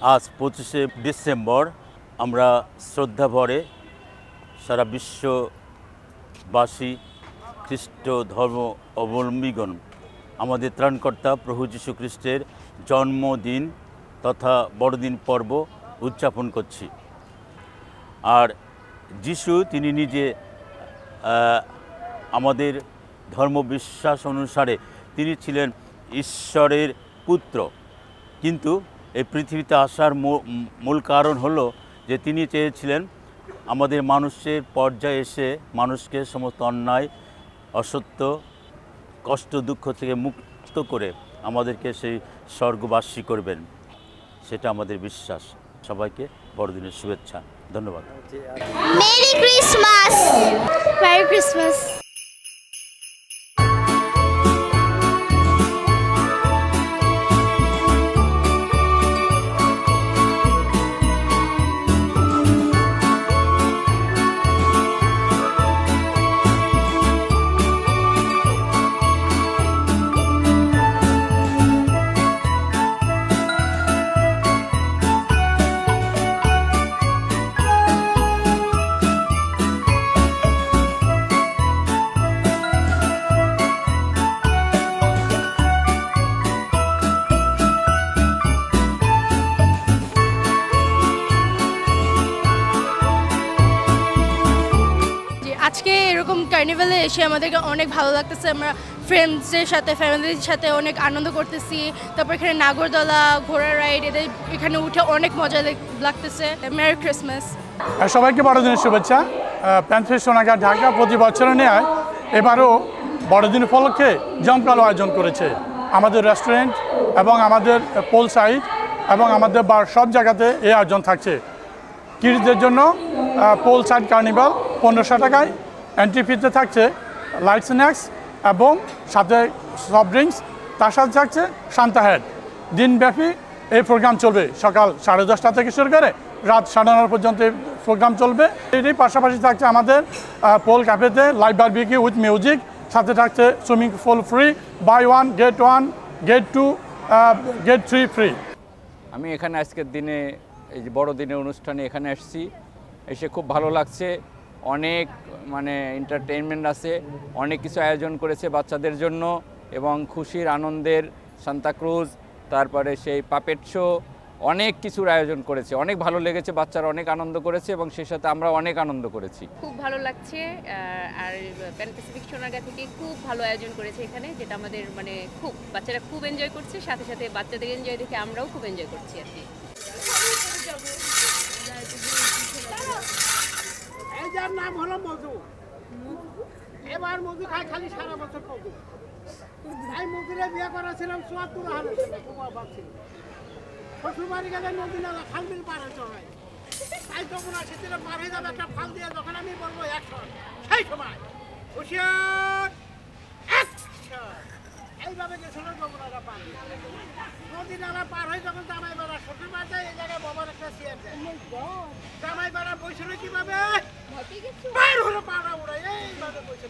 আজ পঁচিশে ডিসেম্বর আমরা শ্রদ্ধা ভরে সারা বিশ্ববাসী খ্রিস্ট ধর্ম অবলম্বীগণ, আমাদের ত্রাণকর্তা প্রভু যীশু খ্রিস্টের জন্মদিন তথা বড়দিন পর্ব উদযাপন করছি। আর যিশু তিনি নিজে আমাদের ধর্মবিশ্বাস অনুসারে তিনি ছিলেন ঈশ্বরের পুত্র। কিন্তু এই পৃথিবীতে আসার মূ- মূল কারণ হলো যে তিনি চেয়েছিলেন আমাদের মানুষের পর্যায়ে এসে মানুষকে সমস্ত অন্যায় অসত্য কষ্ট দুঃখ থেকে মুক্ত করে আমাদেরকে সেই স্বর্গবাসী করবেন। সেটা আমাদের বিশ্বাস। সবাইকে বড়দিনের শুভেচ্ছা। ধন্যবাদ। মেরি ক্রিসমাস মেরি ক্রিসমাস এরকম কার্নিভালে এসে আমাদেরকে অনেক ভালো লাগতেছে। আমরা ফ্রেন্ডসদের সাথে ফ্যামিলির সাথে অনেক আনন্দ করতেছি। তারপর এখানে নাগরদোলা ঘোড়া রাইড এদের এখানে উঠে অনেক মজা লাগতেছে। মেরি ক্রিসমাস সবাইকে বড়দিনের শুভেচ্ছা। প্যান্থের সোনাগার ঢাকা প্রতি বছরের নেয় এবারও বড়দিন উপলক্ষে জমকালো আয়োজন করেছে আমাদের রেস্টুরেন্ট এবং আমাদের পোল সাইড এবং আমাদের বার সব জায়গাতে এই আয়োজন থাকছে। কিডসদের জন্য পোল সাইড কার্নিভাল পনেরোশো টাকায় এন্ট্রি ফিতে থাকছে লাইট স্ন্যাক্স এবং সাথে সফট ড্রিঙ্কস তার সাথে থাকছে শান্তা হেড দিনব্যাপী এই প্রোগ্রাম চলবে। সকাল সাড়ে দশটা থেকে শুরু করে রাত সাড়ে নটা পর্যন্ত এই প্রোগ্রাম চলবে। এরই পাশাপাশি থাকছে আমাদের পোল ক্যাফেতে লাইভ বারবিকি উইথ মিউজিক সাথে থাকছে swimming pool free buy one get one get two get three free আমি এখানে আজকের দিনে, এই যে বড়দিনের অনুষ্ঠানে এখানে এসেছি। এসে খুব ভালো লাগছে। অনেক মানে এন্টারটেইনমেন্ট আছে, অনেক কিছু আয়োজন করেছে বাচ্চাদের জন্য এবং খুশির আনন্দের সান্তাক্রুজ তারপরে সেই পাপেট শো, অনেক কিছুর আয়োজন করেছে। অনেক ভালো লেগেছে, বাচ্চারা অনেক আনন্দ করেছে এবং সেই সাথে আমরা অনেক আনন্দ করেছি। খুব ভালো লাগছে আর প্যান প্যাসিফিক সোনারগা থেকে খুব ভালো আয়োজন করেছে এখানে, যেটা আমাদের মানে খুব, বাচ্চারা খুব এনজয় করছে, সাথে সাথে বাচ্চাদের এনজয় দেখে আমরাও খুব এনজয় করছি আর কি। যার নাম হলো মধু। এবার মধু খায় খালি সারা বছর মধু। তাই মধুরে বিয়ে করেছিলাম চুয়াত্তর হাজার টাকা তোমার ভাবছিল শ্বশুর বাড়ি গেলে নদী নালা, খাল বিল পার হতে তাই তখন আসে দিলে পার হয়ে যাবে একটা ফাল দিয়ে, যখন আমি বলব একশো সেই সময়। হুশিয়ার! action! এইভাবে গেছিল যমুনাটা পার নদী নালা পার হয়ে যখন জামাই বেড়া শ্বশুর বাড়ি যায় এই জায়গায় বাবার একটা চেয়ার দেয়। জামাই বেড়া বসে কীভাবে? পার হলো পাড়া উড়াই এইভাবে বসে।